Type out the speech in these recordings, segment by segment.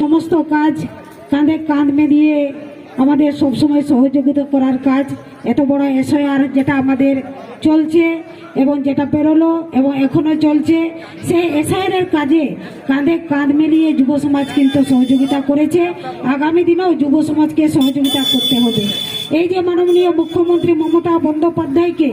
সমস্ত কাজ কাঁধে কাঁধ মিলিয়ে আমাদের সবসময় সহযোগিতা করার কাজ। এত বড় এসআইআর যেটা আমাদের চলছে এবং যেটা পেরোলো এবং এখনও চলছে, সেই এসআইআর কাজে কাঁধে কাঁধ মিলিয়ে যুব সমাজ কিন্তু সহযোগিতা করেছে। আগামী দিনেও যুব সমাজকে সহযোগিতা করতে হবে। এই যে মাননীয় মুখ্যমন্ত্রী মমতা বন্দ্যোপাধ্যায়কে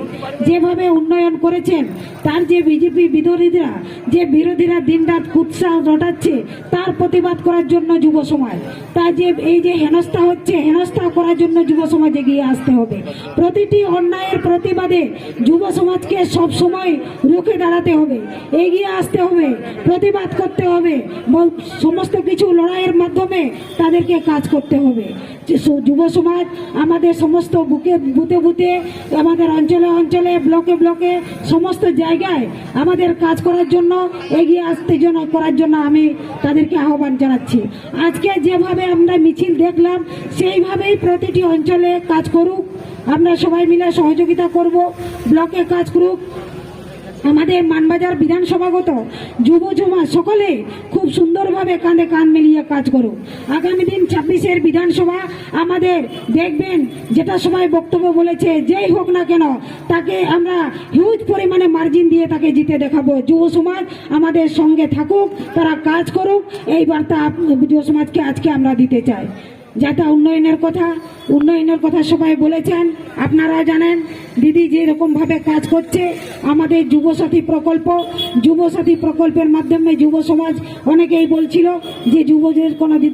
যেভাবে উন্নয়ন করেছেন, তার যে বিজেপি বিরোধীরা যে বিরোধীরা দিনরাত কুৎসাহ রটাচ্ছে তার প্রতিবাদ করার জন্য যুব সমাজ। তা যে এই যে হেনস্থা হচ্ছে, হেনস্থা করার জন্য যুব সমাজ এগিয়ে আসতে হবে। প্রতিটি অন্যায়ের প্রতিবাদে যুব সমাজকে সব সময় রুখে দাঁড়াতে হবে, এগিয়ে আসতে হবে, প্রতিবাদ করতে হবে। সমস্ত কিছু লড়াইয়ের মাধ্যমে তাদেরকে কাজ করতে হবে। যুব সমাজ আমাদের সমস্ত বুকে, বুতে বুতে, আমাদের অঞ্চলে অঞ্চলে, ব্লকে ব্লকে, সমস্ত জায়গায় আমাদের কাজ করার জন্য, এগিয়ে আসতে জন্য, করার জন্য আমি তাদেরকে আহ্বান জানাচ্ছি। আজকে যেভাবে আমরা মিছিল দেখলাম, সেইভাবেই প্রতিটি অঞ্চলে কাজ করুক। আমরা সবাই মিলে সহযোগিতা করব, ব্লকে কাজ করুক আমাদের মানবাজার বিধানসভাগত যুব সমাজ সকলে খুব সুন্দরভাবে কাঁধে কান মিলিয়ে কাজ করুক। আগামী দিন ছাব্বিশের বিধানসভা আমাদের দেখবেন, যেটা সবাই বক্তব্য বলেছে, যেই হোক না কেন, তাকে আমরা হিউজ পরিমাণে মার্জিন দিয়ে তাকে জিতে দেখাবো। যুব সমাজ আমাদের সঙ্গে থাকুক, তারা কাজ করুক, এই বার্তা যুব সমাজকে আজকে আমরা দিতে চাই। যাতে উন্নয়নের কথা উন্নয়নের কথা সবাই বলেছেন। আপনারা জানেন, দিদি যেরকমভাবে কাজ করছে, আমাদের যুবসাথী প্রকল্প, যুবসাথী প্রকল্পের মাধ্যমে যুব সমাজ অনেকেই বলছিল যে যুবদের কোনো দিদি